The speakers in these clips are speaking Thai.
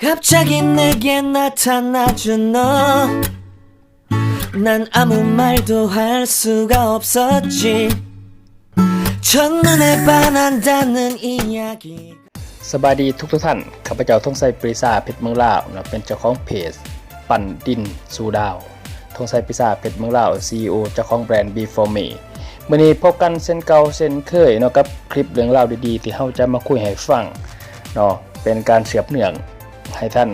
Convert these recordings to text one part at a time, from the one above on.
갑자기 내게 나타나준 너. 난 아무 말도 할 수가 없었지. 첫눈에 반한다는 이야기. สบายดีทุกทุกๆท่าน ข้าพเจ้าทงไซปริซาเพชรเมืองลาวนะเป็นเจ้าของเพจ ปั่นดินสู่ดาวทงไซปริซาเพชรเมืองลาว CEO เจ้าของแบรนด์ Before Me มื่อนี้พบกันเส้นเก่าเส้นเคยเนาะกับคลิปเรื่องราวดีๆ ที่เราจะมาคุยให้ฟังเนาะเป็นการเสียบเนื่อง ให้ท่าน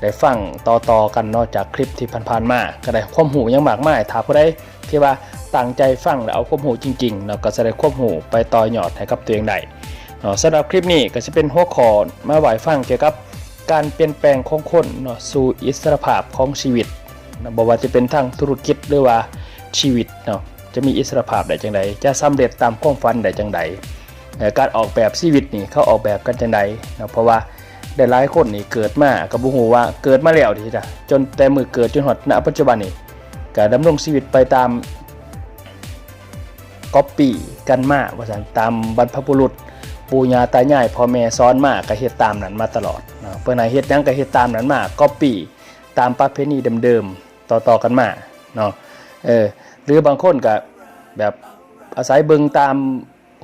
ได้ฟังต่อๆกันนาะจากคลิปที่ผ่านๆมาก็ได้ความหูยังมากมายถ้าผู้ใดที่ว่าตั้งใจฟังแล้วเอาความหูจริงๆเนาก็จะได้ความหูไปต่อยอดให้กับตัวเองได้เนาะสำหรับคลิปนี้ก็จะเป็นหัวข้อมาไหวฟังเกี่ยวกับการเปลี่ยนแปลงของคนเนาะสู่อิสรภาพของชีวิตนะบอกว่าจะเป็นทางธุรกิจหรือว่าชีวิตเนาะจะมีอิสรภาพได้จังใดจะสำเร็จตามความฝันได้จังใดการออกแบบชีวิตนี่เขาออกแบบกันจังใดเนาะเพราะว่า ได้หลายคนนี่เกิดมากับบุหูว่าเกิดมาแล้วทีจ้ะจนแต่มือเกิดจนหอดณปัจจุบันนี่ก็ดำรงชีวิตไปตามก๊อปปี้กันมาว่าซั่นตามบรรพบุรุษ ปู่ย่าตายายพ่อแม่สอนมาก็เฮ็ดตามนั้นมาตลอดเนาะเพิ่นให้เฮ็ดยังก็เฮ็ดตามนั้นมาก๊อปปี้ตามประเพณีเดิมๆต่อๆกันมาเนาะเออหรือบางคนก็แบบอาศัยเบิงตาม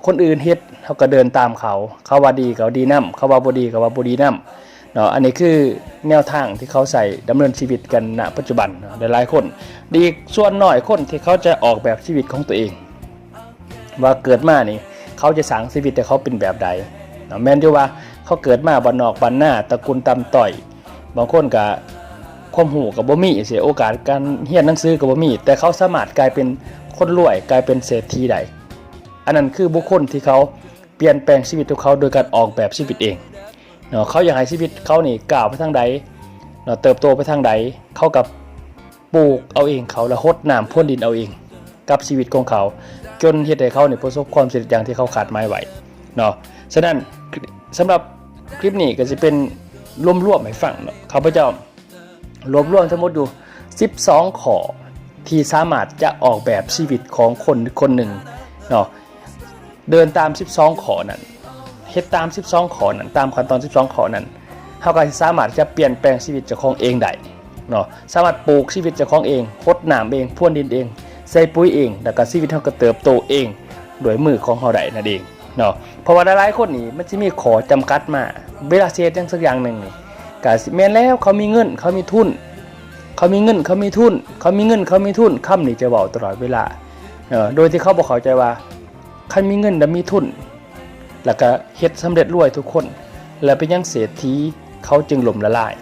คนอื่นเฮ็ดเขาก็เดินตามเขา เขาว่าดีก็ดีนํเขาว่าบ่ดีก็ว่าบ่ดีนํเนาะอันนี้คือแนวทางที่เขาใส่ดำเนินชีวิตกันณปัจจุบันเนาะหลายๆคน ดีส่วนน้อยคนที่เขาจะออกแบบชีวิตของตัวเอง ว่าเกิดมานี่เขาจะสร้างชีวิตแต่เขาเป็นแบบใดเนาะแม้นที่ว่าเขาเกิดมาบ้านนอกบ้านหน้าตระกูลตำต่อย บางคนก็ความหูกับบ่มีเสียโอกาสการเรียนหนังสือกับบ่มี แต่เขาสามารถกลายเป็นคนรวยกลายเป็นเศรษฐีได้ อันนั้นคือบุคคลที่เขาเปลี่ยนแปลงชีวิตของเขาโดยการออกแบบชีวิตเองเนาะเขาอยากให้ชีวิตเขานี่ก้าวไปทางใดเนาะเติบโตไปทางใดเขากับปลูกเอาเองเขาแล้วหดน้ำพ่นดินเอาเอง กับชีวิตของเขา จนเฮ็ดให้เขาเนี่ยประสบความสำเร็จอย่างที่เขาขาดหมายไว้เนาะฉะนั้นสำหรับคลิปนี้ก็จะเป็นรวมรวมให้ฟังเนาะข้าพเจ้ารวบรวมทั้งหมดอยู่ 12 ข้อที่สามารถจะออกแบบชีวิตของคนคนหนึ่งเนาะ เดินตาม 12 ขอนั้นเฮ็ดตาม 12 ขอนั้นตามขั้นตอน 12 ขอนั้นเขาก็สามารถจะเปลี่ยนแปลงชีวิตเจ้าของเองได้เนาะสามารถปลูกชีวิตเจ้าของเองพดน้ำเองพ่นดินเอง ใส่ปุ๋ยเอง แล้วก็ชีวิตเขาก็เติบโตเองโดยมือของเขาได้นั่นเองเนาะเพราะว่าหลายๆคนนี่มันจะมีขอจำกัดมาเวลาเสียจังสักอย่างหนึ่งนี่ก็สิแม่นแล้วเขามีเงินเขามีทุน เขามีเงินเขามีทุน เขามีเงินเขามีทุนคำนี่จะบอกตลอดเวลาเออโดยที่เขาบอกเข้าใจว่า คันมีเงินและมีทุน แล้วก็เฮ็ดสำเร็จรวยทุกคน แล้วเป็นยังเศรษฐีเขาจึงหล่มละลาย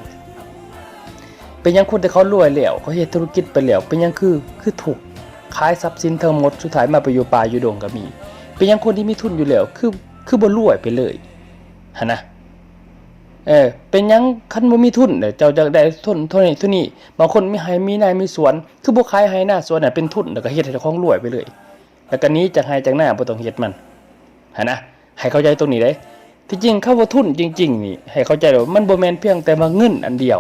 เป็นยังคนที่เขารวยแล้วเขาเฮ็ดธุรกิจไปแล้วเป็นยังคือคือถูกขายทรัพย์สินทั้งหมดสุดท้ายมาไปอยู่ป่าอยู่ดงก็มี เป็นยังคนที่มีทุนอยู่แล้วคือคือบ่รวยไปเลยฮะนะเออเป็นยังคันบ่มีทุนเดี๋ยวจ้าจะได้ทุนเท่านี้เท่านี้บางคนมีไห้มีนายมีสวน คือบ่ขายไห้หน้าสวนน่ะเป็นทุนแล้วก็เฮ็ดให้เจ้าของรวยไปเลย แล้วก็หนี้จากไห้จากหน้าบ่ต้องเฮ็ดมันฮะนะให้เข้าใจตรงนี้เด้ที่จริงคำว่าทุนจริง ๆ นี่ ให้เข้าใจว่ามันบ่แมนเพียงแต่ว่าเงินอันเดียว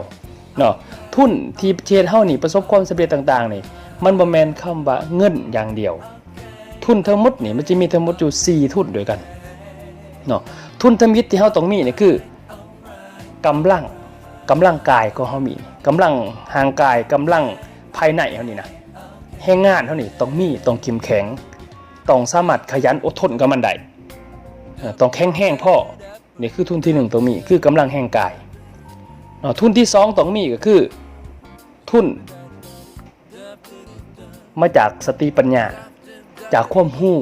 เนาะทุนที่เชียเฮานี่ประสบความสำเร็จต่างๆนี่มันบ่แมนคำว่าเงินอย่างเดียว ทุนทั้งหมดนี่มันจะมีทั้งหมดอยู่ 4 ทุนด้วยกันเนาะทุนธมิตรที่เฮาต้องมีนี่คือกำลังกำลังกายของเฮามีกำลังทางกายกำลังภายในเฮานี่นะแรงงานเฮานี่ต้องมีต้องเข้มแข็ง ต้องสามารถขยันอดทนกับมันได้ต้องแข็งแรงพ่อนี่คือทุนที่หนึ่งต้องมีคือกำลังแห่งกายทุนที่สองต้องมีก็คือทุน มาจากสติปัญญา จากความหู้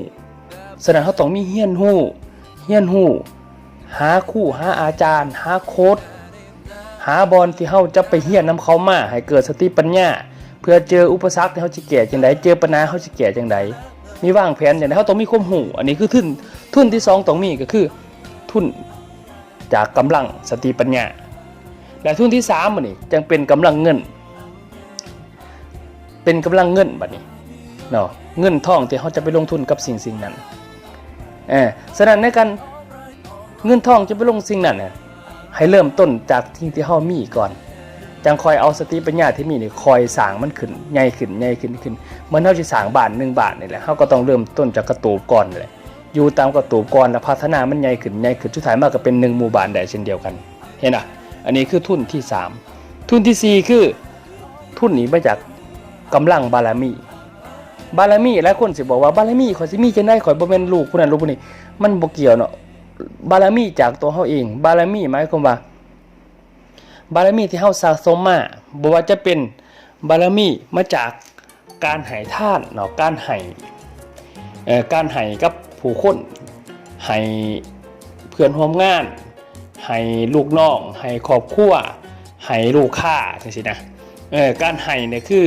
ฉะนั้นเขาต้องมีเฮียนหู้เฮียนหู้หาคู่หาอาจารย์ หาโค้ดหาบอลที่เขาจะไปเฮียนนำเขามาให้เกิดสติปัญญา เพื่อเจออุปสรรคที่เขาจะแก่จังไดเจอปัญหาเขาจะแก่จังได มีวางแผนอย่างไรเขาต้องมีความหูอันนี้คือทุนทุนที่สองต้องมีก็คือ ทุนจากกำลังสติปัญญา และทุนที่สามอันนี้จึงเป็นกำลังเงิน เป็นกำลังเงินบัดนี้เนาะเงินทองที่เขาจะไปลงทุนกับสิ่งสิ่งนั้นเออฉะนั้นในการเงินทองจะไปลงสิ่งนั้นเนี่ยให้เริ่มต้นจากสิ่ที่เขามีก่อน จังคอยเอาสติปัญญาที่มีนี่คอยสางมันขึ้นใหญ่ขึ้นใหญ่ขึ้นขึ้นเมื่อนเขาจะสางบานหนึ่งบานนี่แหละเขาก็ต้องเริ่มต้นจากกระตูบก่อนเลยอยู่ตามกระตูบก่อนแล้วพัฒนามันใหญ่ขึ้นใหญ่ขึ้นสุดท้ายมากก็เป็นหนึ่งหมู่บ้านได้เช่นเดียวกัน เห็นอะ อันนี้คือทุนที่สามทุนที่สี่คือ ทุนนี้มาจากกำลังบารมีบารมีหลายคนสิบอกว่าบารมีขอยสิมีจังได๋ข่อยบ่แม่นลูกผู้นั้นลูกผู้นี้ มันบ่เกี่ยวเนาะบารมีจากตัวเฮาเอง บารมีหมายความว่า บารมีที่เฮาสะสมมาบ่ว่าจะเป็นบารมีมาจากการให้ทานเนาะการให้เอ่อการให้กับผู้คนให้เพื่อนร่วมงานให้ลูกน้องให้ครอบครัวให้ลูกค้าจังซี่นะเออการให้เนี่ยคือ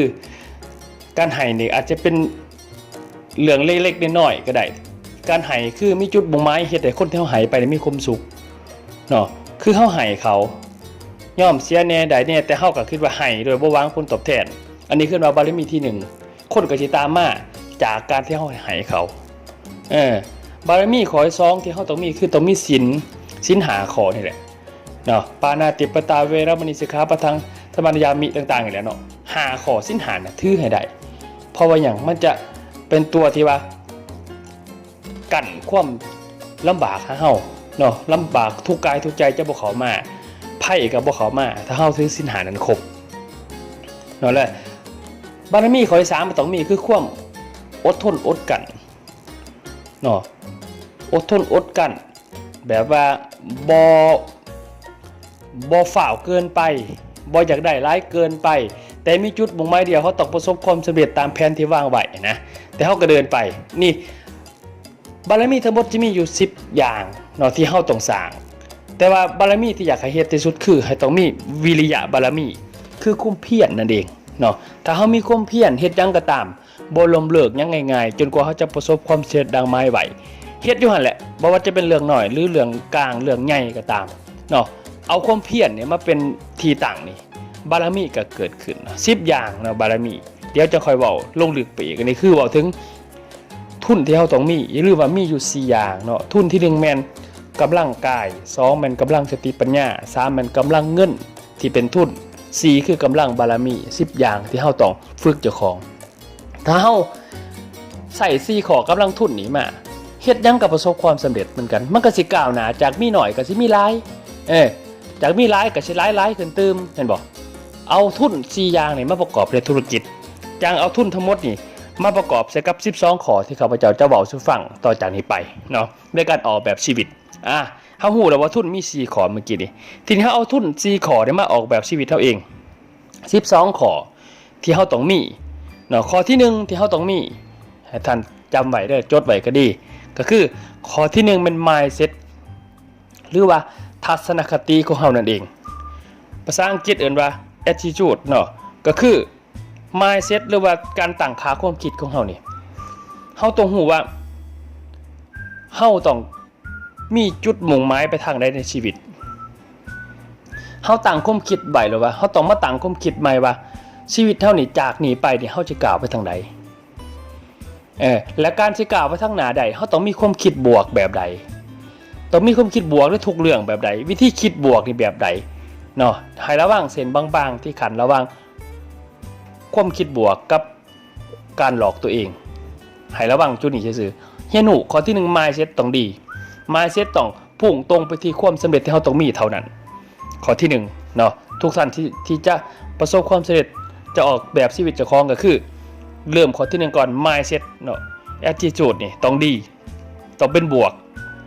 การให้เนี่ยอาจจะเป็นเรื่องเล็กๆน้อยๆก็ได้ การให้คือมีจุดบ่งหมายเฮ็ดให้คนที่เฮาให้ไปเนี่ยมีความสุขเนาะคือเฮาให้เขา ย่อมเสียแน่ใดแน่แต่เฮาก็คิดว่าให้โดยบ่หวังผลตอบแทน อันนี้คือว่าบารมีที่หนึ่งคนก็สิตามมาจากการที่เฮาให้เขาเออบารมีข้อสองที่เฮาต้องมีคือต้องมีศีลศีลหาขอนี่แหละเนาะปานาติปตาเวรมณีสิกขาปะทังธรรมยามิต่างๆนี่แหละเนาะหาขอศีลหาน่ะถือให้ได้เพราะว่าหยังมันจะเป็นตัวที่ว่า กั้นความลำบากให้เฮาเนาะลำบากทุกกายทุกใจจะบ่เข้ามา ไพ่กับบ่เขามา ถ้าเฮาถือสินหานั้นครบเนาะแหละบารมีข้อที่สามต้องมีคือความอดทนอดกันเนาะอดทนอดกัน แบบว่าบ่บ่ฝ่าวเกินไปบ่อยากได้ร้ายเกินไป แต่มีจุดมุ่งหมายเดียวเขาต้องประสบความสำเร็จตามแผนที่วางไว้นะแต่เขาก็เดินไปนี่บารมีทั้งหมดจะมีอยู่ 10 อย่างเนาะที่เฮาต้องสร้าง แต่ว่าบารมีที่อยากให้เฮ็ดที่สุดคือให้ต้องมีวิริยะบารมี คือคุ้มเพียรนั่นเองเนาะถ้าเฮามีคุ้มเพียรเฮ็ดยังก็ตามบ่ลมเลิกยังง่ายๆจนกว่าเขาจะประสบความสำเร็จดังไม้ไหวเฮ็ดอยู่หั่นแหละบ่ว่าจะเป็นเรื่องน้อยหรือเรื่องกลางเรื่องใหญ่ก็ตามเนาะเอาความเพียรเนี่ยมาเป็นทีตั้งนี่บารมีก็เกิดขึ้นเนาะ10อย่างเนาะบารมี เดี๋ยวจะค่อยเว้าลงลึกไปอีกนนี้คือเว้าถึงทุนที่เราต้องมีอย่าลืมว่ามีอยู่4อย่างเนาะทุนที่หนึ่งแมน กำลังกาย2แมนกำลังสติปัญญา3แมนกำลังเงินที่เป็นทุน 4 คือกำลังบารมี 10 อย่างที่เราต้องฝึกเจ้าของ ถ้าเราใส่4ขอกำลังทุนนี้มาเฮ็ดยังกับประสบความสำเร็จเหมือนกัน มันก็สิก้าวหนาจากมีหน่อยก็สิมีหลาย เออจากมีหลายก็สิหลายหลายขึ้นติมเห็นบ่เอาทุน4อย่างนี่มาประกอบในธุรกิจจางเอาทุนทั้งหมดนี่มาประกอบใส่กับ 12ขอที่ข้าพเจ้าจะเว้าสู่ฟังต่อจากนี้ไปเนาะในการออกแบบชีวิต อะเฮาฮู้แล้วว่าทุนมี4ขอเมื่อกี้นี้ทีนี้เฮาเอาทุน4ขอเนี่ยมาออกแบบชีวิตเฮาเอง12ขอที่เฮาต้องมีเนาะข้อที่1ที่เฮาต้องมีให้ท่านจำไว้เด้อจดไว้ก็ดี ก็คือข้อที่1เป็น mindset หรือว่าทัศนคติของเฮานั่นเอง ภาษาอังกฤษเอ่นว่า attitude เนาะก็คือ mindset หรือว่าการตั้งค่าความคิดของเฮานี่เฮาต้องรู้ว่าเฮาต้อง มีจุดมุ่งหมายไปทางใดในชีวิตเฮาตั้งความคิดไว้แล้วว่าเฮาต้องมาตั้งความคิดใหม่ว่าชีวิตเฮานี่จากนี้ไปนี่เฮาจะก้าวไปทางใดเออและการสิก้าวไปทางหนาใดเฮาต้องมีความคิดบวกแบบใดต้องมีความคิดบวกในทุกเรื่องแบบใด วิธีคิดบวกนี่แบบใดเนาะให้ระวังเส้นบางๆ ที่ขันระวังความคิดบวกกับการหลอกตัวเองให้ระวังจุดนี้ซื่อๆเฮียหนูข้อที่หนึ่ง mindset ต้องดี mindset ต้องพุ่งตรงไปที่ความสำเร็จที่เราต้องมีเท่านั้น ข้อที่หนึ่งเนาะทุกท่านที่ที่จะประสบความสำเร็จจะออกแบบชีวิตเจ้าของก็คือ เริ่มข้อที่หนึ่งก่อน mindset เนาะ attitude นี่ต้องดี ต้องเป็นบวก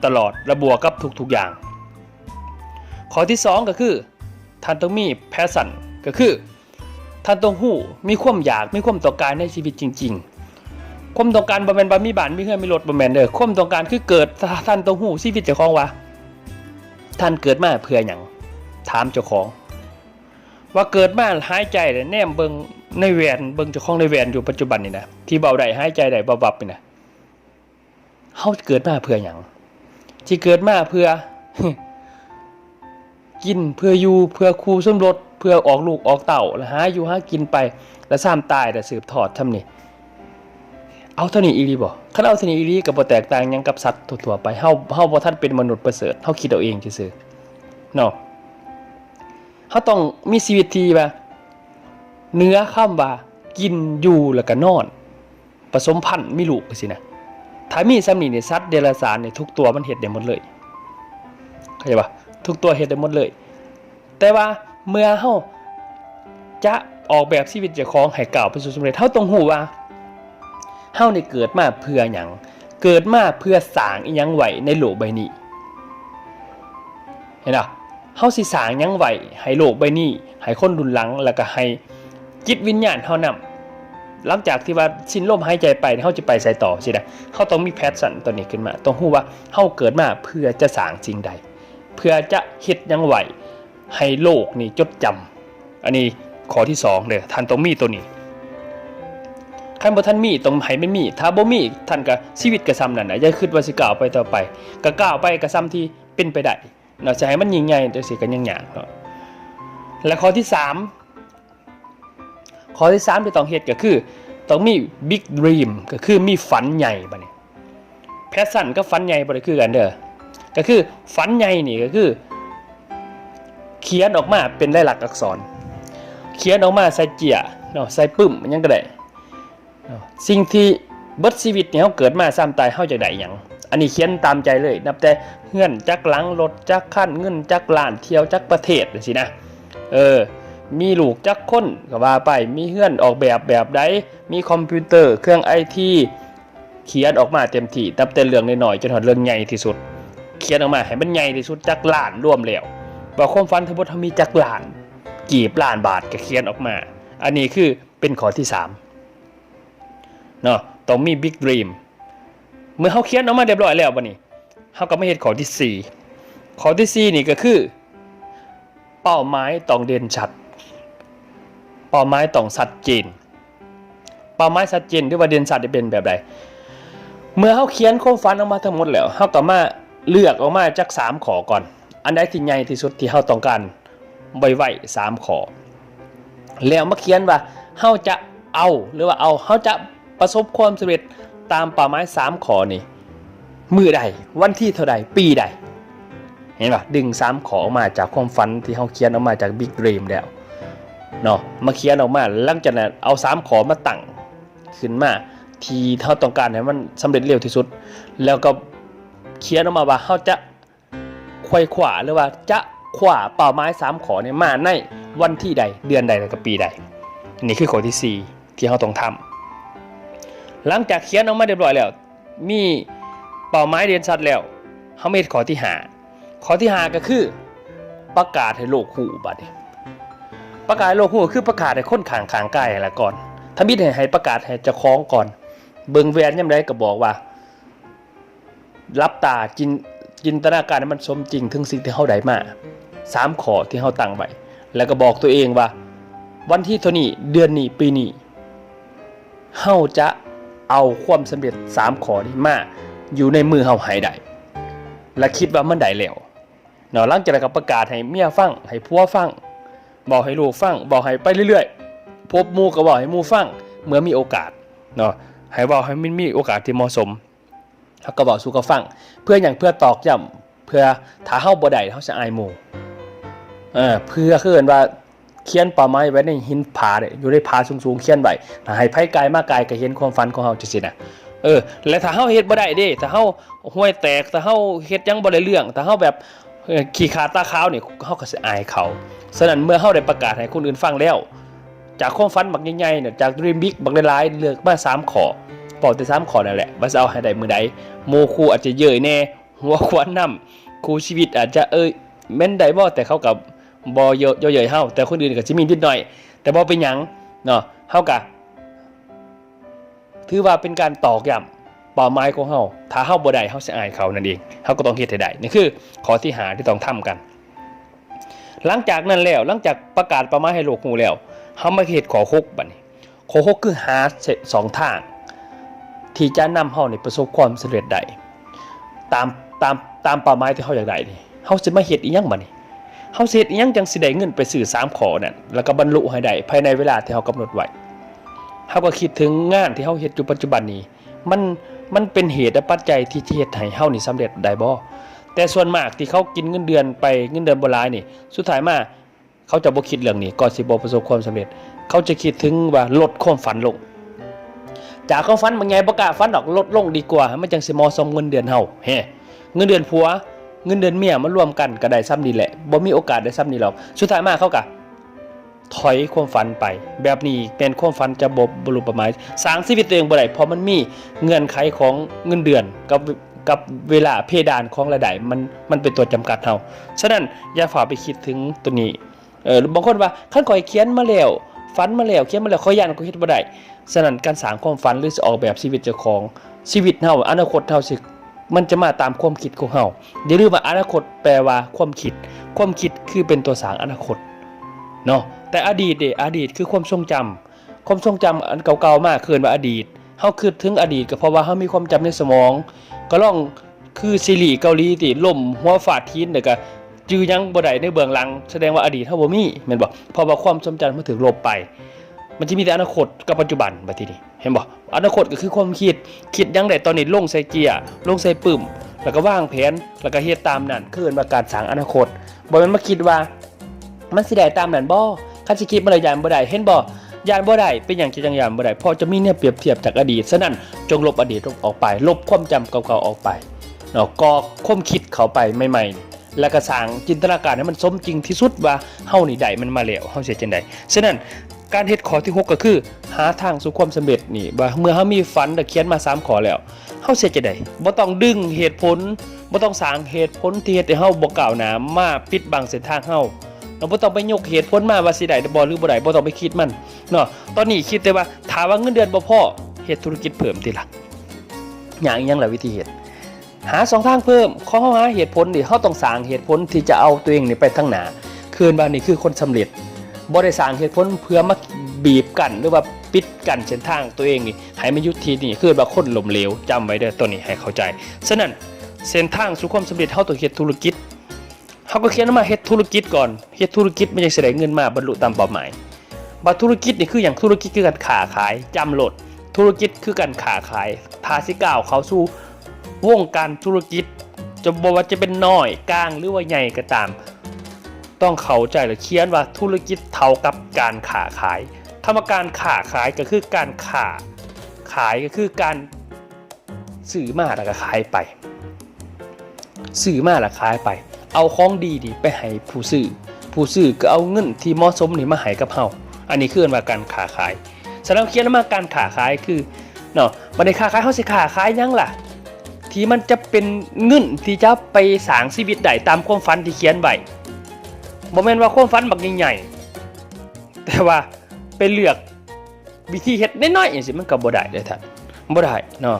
ตลอดและบวกกับทุกๆอย่าง ข้อที่สองก็คือท่านต้องมี passion ก็คือท่านต้องหู้มีความอยากมีความต้องการในชีวิตจริง ๆ ความต้องการบ่แม่นว่มีบ้านมีเรือนมีรถบ่แม่นเด้อความต้องการคือเกิดท่านต้องหู้ชีวิตเจ้าของว่าท่านเกิดมาเพื่อหยังถามเจ้าของ ว่าเกิดมาหายใจได้แนมเบิงในแหวนเบิงเจ้าของในแหวนอยู่ปัจจุบันนี่นะที่เบาได้หายใจได้บ่บับนี่นะเฮาเกิดมาเพื่อหยังที่เกิดมาเพื่อ กินเพื่ออยู่เพื่อคู่สมรสเพื่อออกลูกออกเต่าแล้วหาอยู่หากินไป แล้วซ้ำตายแต่สืบทอดทำนี่ เอาเท่านี้อีหลีบ่คันเอาเท่านี้อีหลีก็บ่แตกต่างหยังกับสัตว์ทั่วๆไปเฮาเฮาบ่ทันเป็นมนุษย์ประเสริฐเฮาคิดเอาเองซื่อๆเนาะเฮาต้องมีชีวิตที่ว่าเนื้อคำว่ากินอยู่แล้วก็นอนผสมพันธุ์มีลูกจังซี่นะถ้ามีซ้ำนี่เนี่ยสัตว์เดรัจฉานเนี่ยทุกตัวมันเฮ็ดได้หมดเลยเข้าใจปะทุกตัวเฮ็ดได้หมดเลย แต่ว่าเมื่อเฮาจะออกแบบชีวิตเจ้าของให้ก้าวไปสู่สำเร็จเฮาต้องรู้ว่า เฮาในเกิดมาเพื่อหยังเกิดมาเพื่อสางอีหยังไหวในโลกใบนี้ เห็นป่ะเฮาสิสางยังไหวให้โลกใบนี้ให้คนรุ่นหลังแล้วก็ให้จิตวิญญาณเฮานำหลังจากที่ว่าสิ้นลมหายใจไปเฮาจะไปไสต่อสินะเฮาต้องมีแพชชั่นตัวนี้ขึ้นมา ต้องรู้ว่าเฮาเกิดมาเพื่อจะสร้างสิ่งใด เพื่อจะเฮ็ดยังไหวให้โลกนี่จดจำอันนี้ข้อที่สองเด้อท่านต้องมีตัวนี้ คันบ่ท่านมีต้องให้มันมี ถ้าบ่มีท่านก็ชีวิตก็ซ้ำนั่นน่ะอย่าคิดว่าสิก้าวไปต่อไปก็ก้าวไปก็ซ้ำที่เป็นไปได้เนาะจะให้มันยิ่งใหญ่จังซี่ก็ยังยากเนาะและข้อที่สามข้อที่สามที่ต้องเฮ็ดก็คือต้องมี big dream ก็คือมีฝันใหญ่บัดนี้แพชชั่นกับฝันใหญ่บ่ได้คือกันเด้อก็คือฝันใหญ่นี่ก็คือเขียนออกมาเป็นลายลักษณ์อักษร เขียนออกมาใส่เจียเนาะใส่ปึ้มมันยังก็ได้ สิ่งที่เบิดชีวิตเนี่ยเขาเกิดมาซ้ำตายเฮาจะได้หยังอันนี้เขียนตามใจเลย นับแต่เงื่อนจักหลังรถจักขั้นเงินจักล้านเที่ยวจักประเทศจังซี่นะเออมีลูกจักคนก็ว่าไปมีเฮื่อนออกแบบแบบใดมีคอมพิวเตอร์เครื่องไอทีเขียนออกมาเต็มที่นับแต่เรื่องน้อยๆจนถึงเรื่องใหญ่ที่สุด เขียนออกมาให้มันใหญ่ที่สุดจักล้านร่วมแล้วว่าความฝันทั้งหมดมีจักล้าน กี่ล้านบาทก็เขียนออกมา อันนี้คือเป็นข้อที่3 เนาะต้องมีบิ๊กด e ีมเมื่อเขาเขียนออกมาเรียบร้อยแล้วบัดนี้เขาก็ไม่เห็นข้อที่ 4 ข้อทีสี่ 4 นี่ก็คือ เป้าหมายต้องเด่นชัด เป้าหมายต้องชัดเจนเป้าหมายชัดเจนหรือว่าเด่นชัดจะเป็นแบบใดเมื่อเขาเขียนความฝันออกมาทั้งหมดแล้วเขาก็มาเลือกออกมาจากสามข้อก่อน อันใดที่ใหญ่ที่สุดที่เขาต้องการไว้ไว้สามข้อแล้วมาเขียนว่าเขาจะเอาหรือว่าเอาเขาจะ ประสบความสำเร็จตามป้าหมายสามขอนี่มือใดวันที่เท่าใดปีใด เห็นปะดึงสามขอออกมาจากความฝันที่เขาเขียนออกมาจากบิ๊กด e ีมแล้วเนาะมาเขียนออกมาหลังจากนั้นเอาสามขอมาตั้งขึ้นมาที่เขาต้องการให้มันสำเร็จเร็วที่สุด แล้วก็เขียนออกมาว่าเขาจะควยขวาหรือว่าจะขวาเป้าหมายสามขอเนี่ยมาในวันที่ใดเดือนใดแล้วก็ปีใด นี่คือข้อที่สี่ที่เขาต้องทำ หลังจากเขียนออกมาเรียบร้อยแล้ว มีเป้าหมายเรียนชัดแล้วเขาไม่ข้อที่หาข้อที่หาก็คือ ประกาศให้โลกหูบัดนี้ประกาศโลกหูคือประกาศให้คนขางขางกายละก่อนถ้ามิดให้ให้ประกาศให้เจะคล้าของก่อน เบิงแวนย่ำไรก็บอกว่า รับตาจินจินตนาการให้มันสมจริงถึงสิ่งที่เขาได้มาสามข้อที่เขาตั้งไว้แล้วก็บอกตัวเองว่า วันที่เท่านี้เดือนนี้ปีนี้เฮาจะ เอาความสำเร็จสามข้อนี้มาอยู่ในมือเฮาให้ได้และคิดว่ามันได้แล้วเนาะหลังจากนั้นก็ประกาศให้เมียฟังให้ผัวฟัง บอกให้ลูกฟัง บอกให้ไปเรื่อยๆ พบมูก็บอกให้มูฟังเมื่อมีโอกาสเนาะให้บอกให้มันมีโอกาสที่เหมาะสมเขาก็บอกสู่ก็ฟัง เพื่ออย่างเพื่อตอกย้ำเพื่อถ้าเฮาบ่ได้เฮาจะอายหมู่เออเพื่อคือว่า เขียนป้าหมายไว้ในหินผาเด้อยู่ในผาสูงๆเขียนไว้ถ้าให้ไผไกลมาไกลก็เห็นความฝันของเฮาจังซี่นะเออแล้วถ้าเฮาเฮ็ดบ่ได้เด้ถ้าเฮาห้วยแตกถ้าเฮาเฮ็ดยังบ่ได้เรื่องถ้าเฮาแบบขี้ขาตาขาวนี่เฮาก็สิอายเขาฉะนั้นเมื่อเฮาได้ประกาศให้คนอื่นฟังแล้ว จากความฝันบักใหญ่ๆเนี่ยจาก Dream Big บักหลายๆเลือกมา3ข้อบอกแต่3ข้อนั่นแหละว่าจะเอาให้ได้มื้อใดโมคูอาจจะเยอะแน่หัวควันนํครูชีวิตอาจจะเอ้ยแม่นได้บ่แต่เขากับ บ่เยอะเยอะๆเฮาแต่คนอื่นก็สิมีนิดหน่อย แต่บ่เป็นหยังเนาะเฮาก็ถือว่าเป็นการตอกย้ำเป้าหมายของเฮาถ้าเฮาบ่ได้เฮาสิอายเขานั่นเองเฮาก็ต้องเฮ็ดให้ได้นี่คือข้อที่หาที่ต้องทำกัน หลังจากนั้นแล้วหลังจากประกาศเป้าหมายให้โลกรู้แล้วเฮามาเฮ็ดข้อหกบัดนี้ข้อหกคือหาสองทางที่จะนำเฮานี่ประสบความสำเร็จได้ตามตามตามเป้าหมายที่เฮาอยากได้นี่เฮาสิมาเฮ็ดอีหยังบัดนี้ เฮาสิเฮ็ดอีหยังจังสิได้เงินไปซื้อสามข้อนั่นแล้วก็บรรลุให้ได้ภายในเวลาที่เฮากำหนดไว้เขาก็คิดถึงงานที่เขาเฮ็ดอยู่ปัจจุบันนี้ มันมันเป็นเหตุและปัจจัยที่ที่เฮ็ดให้เฮานี่สำเร็จได้บ่แต่ส่วนมากที่เขากินเงินเดือนไปเงินเดือนบ่หลายนี่ สุดท้ายมาเขาจะบ่คิดเรื่องนี้ก่อนสิบ่ประสบความสำเร็จ เขาจะคิดถึงว่าลดความฝันลง จากความฝันบางไงบ่กล้าฝันดอกลดลงดีกว่า มันจังสิเหมาะสมเงินเดือนเฮาแฮเงินเดือนผัว เงินเดือนเมียมารวมกันก็ได้ซ้ำนี่แหละบ่มีโอกาสได้ซ้ำนี่หรอกสุดท้ายมาเขาก็ถอยความฝันไป แบบนี้เป็นความฝันจะบ่บรุปหมายสร้างชีวิตตัวเองบ่ได้เพราะมันมีเงื่อนไขของเงินเดือนกับกับเวลาเพดานของรายได้มันมันเป็นตัวจำกัดเฮาฉะนั้นอย่าฝ่าไปคิดถึงตัวนี้เออบางคนว่าขั้นข่อยเขียนมาแล้วฝันมาแล้วเขียนมาแล้วข่อยย่านก็เฮ็ดบ่ได้ฉะนั้นการสร้างความฝันหรือออกแบบชีวิตเจ้าของชีวิตเฮาอนาคตเฮาสิ มันจะมาตามความคิดของเฮาอย่าลืมว่าอนาคตแปลว่าความคิด ความคิดคือเป็นตัวสางอนาคตเนาะแต่อดีตเด้อดีตคือความทรงจำความทรงจำอันเก่าๆมากเกินว่าอดีตเฮาคิดถึงอดีตก็เพราะว่าเฮามีความจำในสมอง ก็ลองคือซีรีส์เกาหลีติล่มหัวฟาดทีนแล้ก็จือยังบ่ได้ในเบื้องหลัง แสดงว่าอดีตเฮาบ่มีแม่นบ่เพราะว่าความทรงจำมันถูกลบไป มันจะมีแต่อนาคตกับปัจจุบันบัดทีนี้เห็นบ่อนาคตก็คือความคิดคิดยังได้ตอนนี้ลงใส่เกียร์ลงใส่ปึ้มแล้วก็วางแผนแล้วก็เฮ็ดตามนั้นคือเอิ้นว่าการสร้างอนาคตบ่แม่นมาคิดว่า มันสิได้ตามนั้นบ่คันสิคิดมาแล้ยานบ่ได้เห็นบ่ยานบ่ได้เป็นหยังจะจังยานบ่ได้พราะจะมีเนี่ยเปรียบเทียบจากอดีตฉะนั้นจงลบอดีตออกไป ลบความจำเก่าๆออกไปเนาะกอกความคิดเข้าไปใหม่ๆแล้วก็สร้างจินตนาการให้มันสมจริงที่สุดว่าเฮานี่ได้มันมาแล้วเฮาสิจังได๋ฉะนั้น การเฮ็ดข้อที่ 6 ก็คือ หาทางสู่ความสำเร็จนี่ว่าเมื่อเฮามีฝันได้เขียนมา3ข้อแล้วเฮาสิจังได๋บ่ต้องดึงเหตุผลบ่ต้องสร้างเหตุผลที่เฮ็ดให้เฮาบ่ก้าวหน้ามาปิดบังเส้นทางเฮาเราบ่ต้องไปยกเหตุผลมาว่าสิได้บ่หรือบ่ได้บ่ต้องไปคิดมันเนาะตอนนี้คิดแต่ว่าถ้าว่าเงินเดือนบ่พอเฮ็ดธุรกิจเพิ่มติล่ะอย่างอีหยังล่ะวิธีเฮ็ดหาสองทางเพิ่มข้อหาเหตุผลนี่เขาต้องสร้างเหตุผลที่จะเอาตัวเองนี่ไปทั้งหนาคืนบานนี่คือคนสำเร็จ บ่ได้สร้างเหตุผลเพื่อมาบีบกันหรือว่าปิดกันเส้นทางตัวเองนี่ให้มันยุตินี่คือว่าคนล้มเหลวจำไว้เด้อตัวนี้ให้เข้าใจฉะนั้นเส้นทางสู่ความสำเร็จเฮาต้องเฮ็ดธุรกิจเฮาก็เขียนมาเฮ็ดธุรกิจก่อนเฮ็ดธุรกิจมันจะสิได้เงินมาบรรลุตามเป้าหมายบัดธุรกิจนี่คืออย่างธุรกิจคือการค้าขายจำโหลด ธุรกิจคือการค้าขายทาสิก้าวเขาสู่วงการธุรกิจจะบอกว่าจะเป็นน้อยกลางหรือว่าใหญ่ก็ตาม ต้องเข้าใจหรือเขียนว่าธุรกิจเท่ากับการขาขายธรรมการขาขายก็คือการขาขายก็คือการซื้อมาแล้วก็ขายไปซื้อมาแล้วขายไป เอาของดีดีๆไปให้ผู้ซื้อผู้ซื้อก็เอาเงินที่เหมาะสมนี่มาให้กับเฮาอันนี้คือว่าการขาขายสำหรับเขียนมาการขาขายคือเนาะบันไดขาขายเฮาสิขาขายยังล่ะ ที่มันจะเป็นเงินที่จะไปสร้างชีวิตได้ตามความฝันที่เขียนไว้ บ่แม่นว่าความฝันบักใหญ่ๆแต่ว่าไปเลือกวิธีเฮ็ดน้อยๆอย่างสิมันก็บ่ได้เด้อท่านบ่ได้เนาะ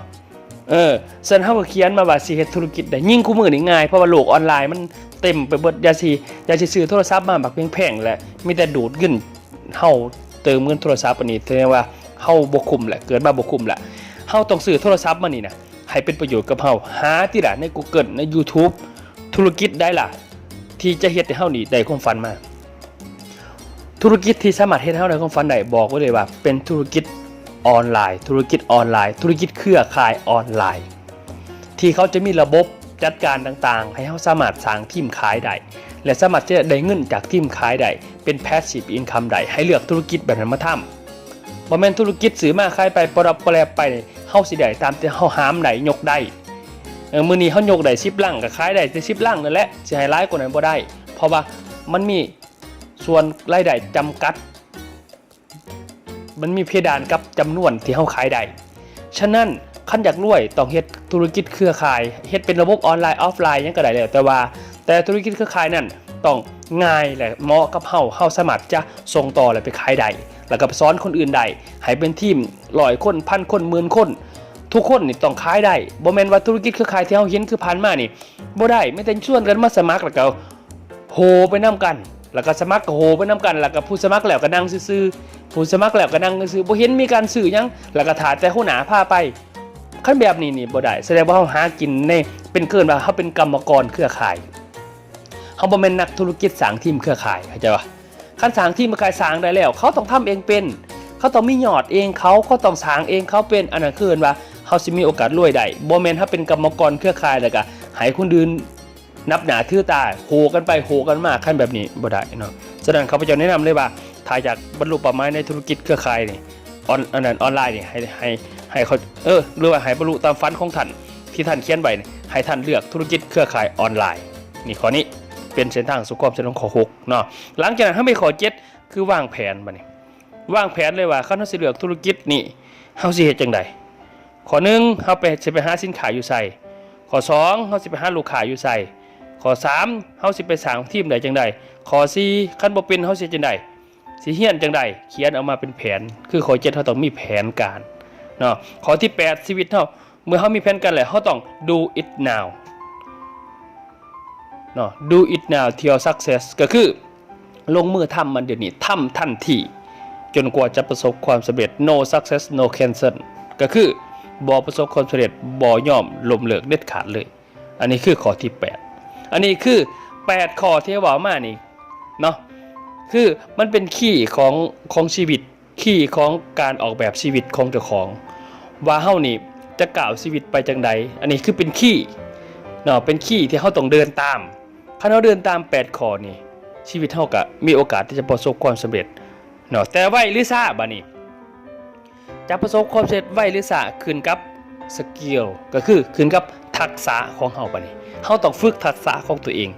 เออส่นเฮาก็เขียนมาว่าสิเฮ็ดธุรกิจได้ยิ่งคู่มือนี่ง่ายเพราะว่าโลกออนไลน์มันเต็มไปเบิดอย่าสิอย่าสิซื้อโทรศัพท์มาบักแพงๆแหละมีแต่ดูดเงินเฮาเติมเงินโทรศัพท์อันนี้แสดงว่าเฮาบ่คุ้มแหละเกิดมาบ่คุ้มแหละเฮาต้องซื้อโทรศัพท์มานี่นะให้เป็นประโยชน์กับเฮาหาที่ละใน Google ใน YouTube ธุรกิจได้ล่ะ ที่จะเฮ็ดให้เฮานี่ได้ความฝันมา ธุรกิจที่สามารถเฮ็ดให้เฮาได้ความฝันได้บอกไว้เลยว่า เป็นธุรกิจออนไลน์ ธุรกิจออนไลน์ ธุรกิจเครือข่ายออนไลน์ ที่เขาจะมีระบบจัดการต่างๆ ให้เฮาสามารถสร้างทีมขายได้ และสามารถจะได้เงินจากทีมขายได้ เป็น passive income ได้ ให้เลือกธุรกิจแบบนั้นมาทำบ่แม่นธุรกิจซื้อมาขายไปปรับแปรไปเฮาสิได้ตามที่เฮาหามได้ยกได้ เออมือนี้เฮายกได้10ลังก็ขายได้แต่10ลังนั่นแหละสิให้หลายกว่านั้นบ่ได้ เพราะว่ามันมีส่วนรายได้จำกัด มันมีเพดานกับจำนวนที่เฮาขายได้ฉะนั้นคันอยากรวยต้องเฮ็ดธุรกิจเครือข่ายเฮ็ดเป็นระบบออนไลน์ออฟไลน์ยังก็ได้แล้วแต่ว่า แต่ธุรกิจเครือข่ายนั่นต้องง่ายและเหมาะกับเฮาเฮาสามารถจะส่งต่อและไปขายได้แล้วก็ไปสอนคนอื่นได้ให้เป็นทีมร้อยคนพันคนหมื่นคน ทุกคนนี่ต้องขายได้บ่แม่นว่าธุรกิจคือขายที่เฮาเห็นคือผ่านมานี่บ่ได้ไม่แต่ชวนกันมาสมัครแล้วก็โหไปนํกัน แล้วก็สมัครก็โหไปนํกัน แล้วก็ผู้สมัครแล้วก็นั่งซื่อๆผู้สมัครแล้วก็นั่งซื่อบ่เห็นมีการซื้อยังแล้วก็ถาแต่หัวหน้าพาไปคันแบบนี้นี่บ่ได้แสดงว่าเฮาหากินในเป็นเกินว่าเฮาเป็นกรรมกรเครือข่ายเฮาบ่แม่นนักธุรกิจสร้างทีมเครือข่ายเข้าใจป่ะขั้นสร้างที่มาขายสร้างได้แล้ว เขาต้องทำเองเป็น เขาต้องมีหยอดเองเขาเขาต้องสร้างเองเขาเป็นอันนั้นคือว่า เขาสิมีโอกาสรวยได้บ่แม่นถ้าเป็นกรรมกรเครือข่ายแล้วก็ให้คนอื่นนับหนาถือตาโหกันไปโหกันมาขั้นแบบนี้บ่ได้เนาะฉะนั้นเขาพเจ้าแนะนำเลยว่าถ้าอยากบรรลุเป้าหมายในธุรกิจเครือข่ายนี่ออนอันนั้นออนไลน์นี่ให้ให้ให้เขาเออหรือว่าให้บรรลุตามฝันของท่านที่ท่านเขียนไว้ให้ท่านเลือกธุรกิจเครือข่ายออนไลน์ นี่ข้อนี้เป็นเส้นทางสู่ความสำเร็จของข้อ6เนาะหลังจากนั้นเฮาไปข้อ7คือวางแผนบัดนี้วางแผนเลยว่าคันเฮาสิเลือกธุรกิจนี่เฮาสิเฮ็ดจังได ข้อหนึ่งเฮาไปสิไปหาสินค้าอยู่ไสข้อสองเฮาสิไปหาลูกค้าอยู่ไสข้อสามเฮาสิไปสร้างทีมได้จังไดข้อสี่คันบ่เป็นเฮาสิจังไดสิเฮียนจังไดเขียนออกมาเป็นแผน คือข้อ7เฮาต้องมีแผนการเนาะข้อที่แปดชีวิตเฮาเมื่อเฮามีแผนการแล้วเฮาต้อง do it now เนาะ do it now till success ก็คือลงมือทำมันเดี๋ยวนี้ทำทันทีจนกว่าจะประสบความสำเร็จ no success no cancel ก็คือ บอประสบความสำเร็จบอยอมล้มเลิกเด็ดขาดเลย อันนี้คือข้อที่ 8 อันนี้คือ 8 ข้อที่ว่ามานี่เนาะคือมันเป็นขี้ของของชีวิตขี้ของการออกแบบชีวิตของเจ้าของ ว่าเฮานี่จะกล่าวชีวิตไปจังใดอันนี้คือเป็นขี้เนาะเป็นขี้ที่เฮาต้องเดินตามถ้าเราเดินตาม 8 ข้อนี่ชีวิตเฮาก็มีโอกาสที่จะประสบความสำเร็จเนาะแต่ไวหรือซ่าบัดนี้ จะประสบความสำเร็จไวหรือซ่าขึ้นกับสกิลก็คือขึ้นกับทักษะของเฮาบัดนี้เฮาต้องฝึกทักษะของตัวเอง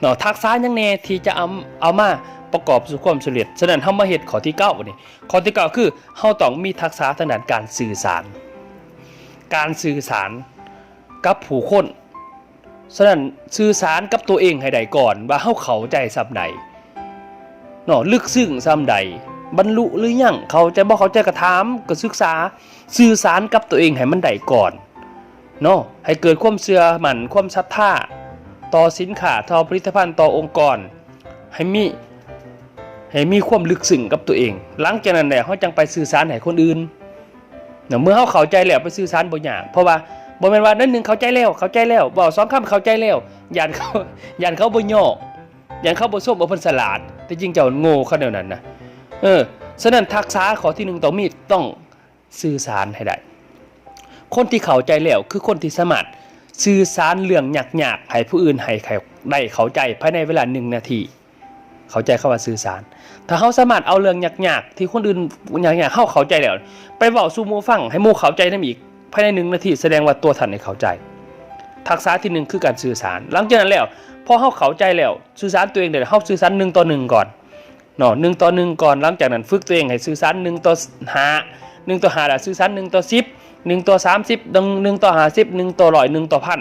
เนาะทักษะยังแน่ที่จะเอาเอามาประกอบสู่ความสำเร็จฉะนั้นเฮามาเฮ็ดข้อที่9บัดนี้ข้อที่เก้าคือเฮาต้องมีทักษะทางด้านการสื่อสาร การสื่อสารกับผู้คนฉะนั้นสื่อสารกับตัวเองให้ได้ก่อนว่าเฮาเข้าใจซ้ำใดเนาะลึกซึ้งซ้ำใด บรรลุหรือยังเขาใจบ่เขาใจก็ถามก็ศึกษาสื่อสารกับตัวเองให้มันได้ก่อนเนาะให้เกิดความเชื่อมั่นความศรัทธาต่อสินค้าต่อผลิตภัณฑ์ต่อองค์กร ให้มีให้มีความลึกซึ้งกับตัวเอง หลังจากนั้นแหละเขาจังไปสื่อสารให้คนอื่นเนาะเมื่อเขาเข้าใจแล้วไปสื่อสารบ่ยากเพราะว่าบ่แมนว่านั่นหนึ่งเข้าใจแล้วเข้าใจแล้วบอกสองคำเข้าใจแล้วยันเขายันเขาบ่ย่อยันเขาบ่ส้มบ่พิ่นสลาดแต่จริงเจ้าโง่เขาแนวนั้นนะ เออฉะนั้นทักษะข้อที่หนึ่งต้องมีต้องสื่อสารให้ได้ คนที่เข้าใจแล้วคือคนที่สามารถสื่อสารเรื่องยากๆให้ผู้อื่นให้เขาได้เข้าใจภายในเวลาหนึ่งนาที เข้าใจคำว่าสื่อสาร ถ้าเขาสามารถเอาเรื่องยากๆที่คนอื่นยากๆเข้าเข้าใจแล้ว ไปเว้าสู่หมู่ฟังให้หมู่เข้าใจนำอีกภายในหนึ่งนาทีแสดงว่าตัวท่านให้เข้าใจ ทักษะที่หนึ่งคือการสื่อสาร หลังจากนั้นแล้วพอเขาเข้าใจแล้วสื่อสารตัวเองเดี๋ยวเขาสื่อสารหนึ่งต่อหนึ่งก่อน เนาะหนึ่งต่อหนึ่งก่อนหลังจากนั้นฝึกตัวเองให้สื่อสารหนึ่งต่อห้าหนึ่งต่อห้าแล้วสื่อสารหนึ่งต่อสิบหนึ่งต่อสามสิบหนึ่งต่อห้าสิบหนึ่งต่อร้อยหนึ่งต่อพัน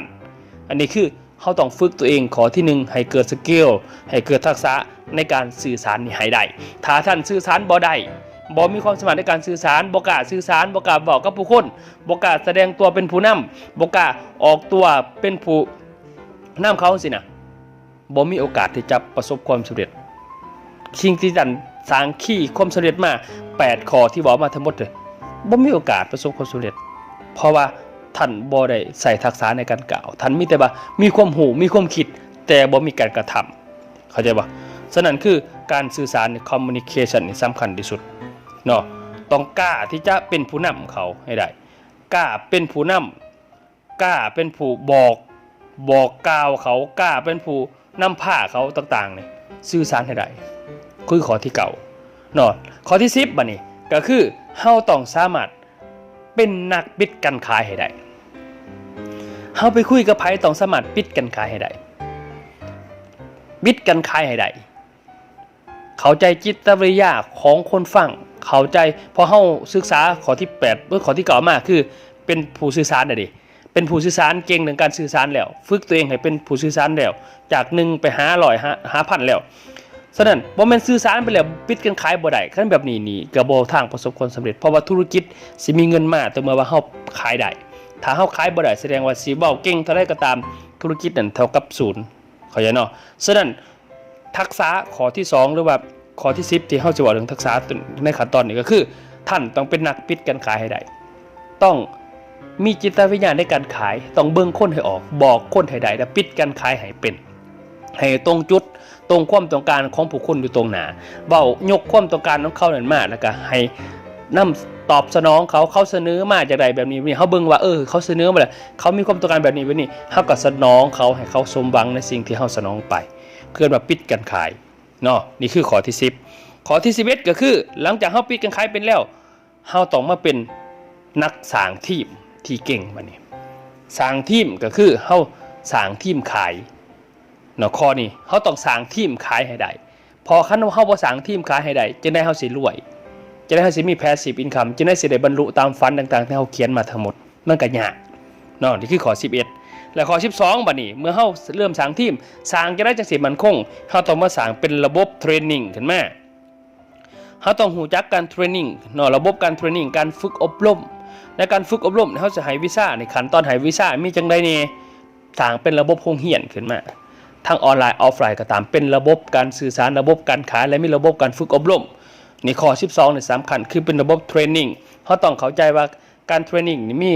อันนี้คือเขาต้องฝึกตัวเองขอที่หนึ่งให้เกิดสกิลให้เกิดทักษะในการสื่อสารนี่ให้ได้ถ้าท่านสื่อสารบ่ได้บ่มีความสามารถในการสื่อสารบ่กล้าสื่อสารบ่กล้าบอกกับผู้คนบ่กล้าแสดงตัวเป็นผู้นำบ่กล้าออกตัวเป็นผู้นำเขาสินะบ่มีโอกาสที่จะประสบความสำเร็จ สิ่งที่ท่านสร้างขี้ความสำเร็จมา8ข้อที่บอกมาทั้งหมดเลยบ่มีโอกาสประสบความสำเร็จ เพราะว่าท่านบ่ได้ใส่ทักษะในการกล่าวท่านมีแต่ว่ามีความหูมีความคิด แต่บ่มีการกระทำเข้าใจบ่ฉะนั้นคือการสื่อสาร communication นี่สำคัญที่สุดเนาะต้องกล้าที่จะเป็นผู้นำเขาให้ได้กล้าเป็นผู้นำกล้าเป็นผู้บอกบอกกล่าวเขากล้าเป็นผู้นำผ้าเขาต่างๆเนี่ยสื่อสารให้ได้ คือข้อที่เก่าเนาะข้อที่สิบบัดนี้ก็คือเฮาต้องสามารถเป็นนักปิดการขายให้ได้เฮาไปคุยกับไผต้องสามารถปิดการขายให้ได้ปิดการขายให้ได้เข้าใจจิตวิทยาของคนฟังเข้าใจพอเฮาศึกษาข้อที่8เมื่อข้อที่เก่ามากคือเป็นผู้สื่อสารน่ะดิเป็นผู้สื่อสารเก่งในการสื่อสารแล้ว ฝึกตัวเองให้เป็นผู้สื่อสารแล้ว จาก1ไปหาร้อยหาพันแล้ว ฉะนั้นบ่แม่นสื่อสารไปแล้วปิดกันขายบ่ได้คันแบบนี้นี่ก็บ่ทางประสบความสำเร็จเพราะว่าธุรกิจสิมีเงินมาแต่เมื่อว่าเฮาขายได้ถ้าเฮาขายบ่ได้แสดงว่าสิเว้าเก่งเท่าใดก็ตามธุรกิจนั้นเท่ากับศูนย์เข้าใจเนาะฉะนั้นทักษะข้อที่ 2 หรือว่าข้อที่ 10 ที่เฮาจะบอกถึงทักษะในขั้นตอนนี้ก็คือ ท่านต้องเป็นนักปิดการขายให้ได้ต้องมีจิตวิญญาณในการขาย ต้องเบิ่งคนให้ออก บอกคนให้ได้และปิดการขายให้เป็น ให้ตรงจุด ตรงความต้องการของผู้คนอยู่ตรงหนาเว้ายกความต้องการของเขานั่นมากแล้วก็ให้นำตอบสนองเขาเขาเสนอมาจากใดแบบนี้นี่เขาเบิ่งว่าเออเขาเสนอมาแล้วเขามีความต้องการแบบนี้แบบนี้เฮาก็สนองเขาให้เขาสมหวังในสิ่งที่เฮาสนองไป เพื่อนมาปิดกันขายเนาะนี่คือข้อที่ 10ข้อที่11ก็คือ หลังจากเฮาปิดกันขายเป็นแล้วเฮาต้องมาเป็นนักสางทีมที่เก่งมานี่สางทีมก็คือเฮาสางทีมขาย เนาะข้อนี้เฮาต้องสร้างทีมขายให้ได้พอคันเฮาบ่สร้างทีมขายให้ได้จะได้เฮาสิรวย จะได้เฮาสิมี passive income จะได้สิได้บรรลุตามฝันต่างๆที่เฮาเขียนมาทั้งหมดมันก็ยากเนาะนี่คือข้อ11 และข้อ 12บัดนี้เมื่อเฮาเริ่มสร้างทีมสร้างจะได้จังสิมันคงเฮาต้องมาสร้างเป็นระบบเทรนนิ่งขึ้นมาเฮาต้องหูจักการเทรนนิ่งเนาะระบบการเทรนนิ่งการฝึกอบรมในการฝึกอบรมเฮาจะให้วีซ่าในขั้นตอนให้วีซ่ามีจังได๋นี่ยสร้างเป็นระบบโรงเรียนขึ้นมา ทั้งออนไลน์ออฟไลน์ก็ตามเป็นระบบการสื่อสารระบบการขายและมีระบบการฝึกอบรมนี่ข้อ 12เนี่ยสำคัญคือเป็นระบบเทรนนิ่งเขาต้องเข้าใจว่าการเทรนนิ่งนี่มี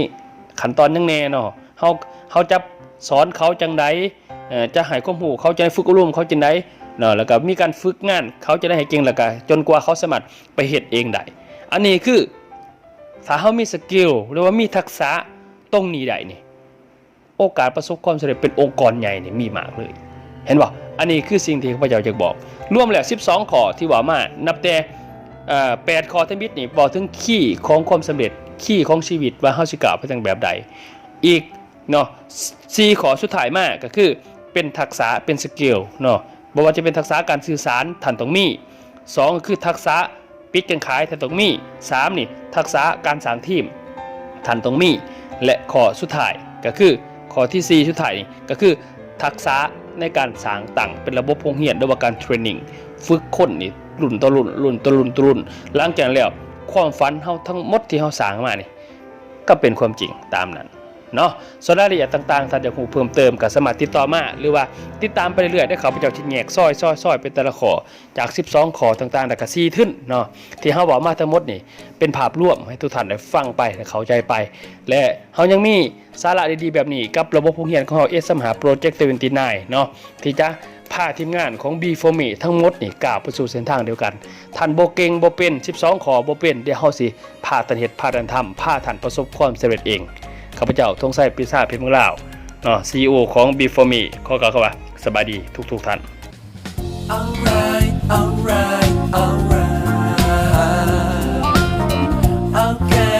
ขั้นตอนยังแน่เนาะเขาเขาจะสอนเขาจังไดจะให้ความรู้เขาจะได้ฝึกอบรมเขาจังไดเนาะแล้วก็มีการฝึกงาน เขาจะได้ให้เก่งแล้วก็จนกว่าเขาสามารถไปเฮ็ดเองได้อันนี้คือถ้าเขามีสกิลหรือว่ามีทักษะตรงนี้ได้นี่โอกาสประสบความสำเร็จเป็นองค์กรใหญ่เนี่ยมีมากเลย เห็นบ่อันนี้คือสิ่งที่ข้าพเจ้าจะบอกรวมแล้ว12ข้อที่ว่ามานับแต่เอ่อ8ข้อทั้งมิดนี่บอกถึงขี้ของความสำเร็จขี้ของชีวิตว่าเฮาสิกล่าวไปทางแบบใด อีกเนาะ4ข้อสุดท้ายมาก็คือเป็นทักษะเป็นสกิลเนาะบ่ว่าจะเป็นทักษะการสื่อสารท่านต้องมีสองคือทักษะปิดการขายท่านต้องมีสามนี่ทักษะการสร้างทีมท่านต้องมีและข้อสุดท้ายก็คือข้อทีสี่4 สุดท้ายนี่ก็คือทักษะ ในการสร้างต่างเป็นระบบพงเหียนด้วยการเทรนนิ่งฝึกคนนี่รุ่นต่อรุ่นรุ่นต่อรุ่นต่อรุ่น หลังจากแล้วความฝันเฮาทั้งหมดที่เฮาสร้างมานี่ก็เป็นความจริงตามนั้น เนาะส่วนรายละเอียดต่างๆถ้าอยากรู้เพิ่มเติมก็สามารถติดต่อมาหรือว่าติดตามไปเรื่อยๆได้เขาไปเจ้าชิ้นแยกซอยซอยซอยเป็นแต่ละข้อจาก 12ข้อต่างๆแล้วก็4ทึ้นเนาะที่เฮาบอกมาทั้งหมดนี่เป็นภาพรวมให้ทุกท่านได้ฟังไปและเข้าใจไป และเฮายังมีสาระดีๆแบบนี้กับระบบผู้เรียนของเฮาเอสมหาโปรเจกต์79เนาะที่จะพาทีมงานของ b 4 m e ทั้งหมดนี่ก้าวไปสู่เส้นทางเดียวกันท่านโบเก่งบ่เป็น 12 ขอโบเป็นเดี๋ยวเฮาสิพาท่านเฮ็ดพาท่านทำพาท่านประสบความสำเร็จเอง ข้าพเจ้าทงไส้ปิซ่าเพียงเมืองลาเนาะซีอของ b e f o r Me ขอกล่าวคำว่าสบายดีทุกทุกท่าน alright alright alright okay